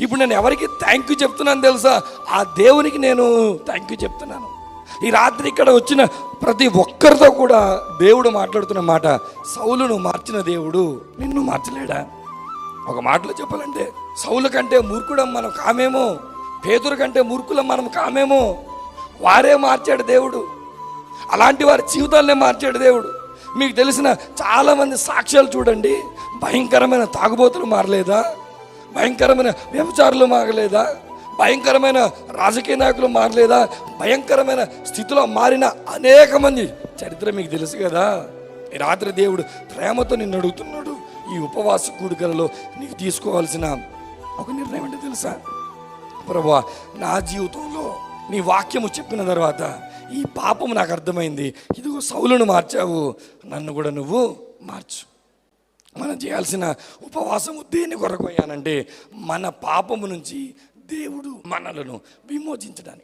ఇప్పుడు నేను ఎవరికి థ్యాంక్ యూ చెప్తున్నాను తెలుసా? ఆ దేవునికి నేను థ్యాంక్ యూ చెప్తున్నాను. ఈ రాత్రి ఇక్కడ వచ్చిన ప్రతి ఒక్కరితో కూడా దేవుడు మాట్లాడుతున్న మాట సౌలును మార్చిన దేవుడు నిన్ను మార్చలేడా? ఒక మాటలో చెప్పాలంటే సౌలు కంటే మూర్ఖుడం మనం కామేమో? పేదరు కంటే మూర్ఖులం మనం కామేమో? వారే మార్చాడు దేవుడు. అలాంటి వారి జీవితాలనే మార్చాడు దేవుడు. మీకు తెలిసిన చాలామంది సాక్ష్యాలు చూడండి. భయంకరమైన తాగుబోతులు మారలేదా? భయంకరమైన వ్యభిచారులు మారలేదా? భయంకరమైన రాజకీయ నాయకులు మారలేదా? భయంకరమైన స్థితిలో మారిన అనేక మంది. చరిత్ర మీకు తెలుసు కదా. ఈ రాత్రి దేవుడు ప్రేమతో నిన్ను అడుగుతున్నాడు. ఈ ఉపవాస కూడికలలో నీకు తీసుకోవాల్సిన ఒక నిర్ణయం అంటే తెలుసా? ప్రభా నా జీవితంలో నీ వాక్యము చెప్పిన తర్వాత ఈ పాపము నాకు అర్థమైంది. ఇదిగో సౌలును మార్చావు. నన్ను కూడా నువ్వు మార్చు. మనం చేయాల్సిన ఉపవాసము దేని కొరకు అయ్యానంటే మన పాపము నుంచి దేవుడు మనలను విమోచించడానికి.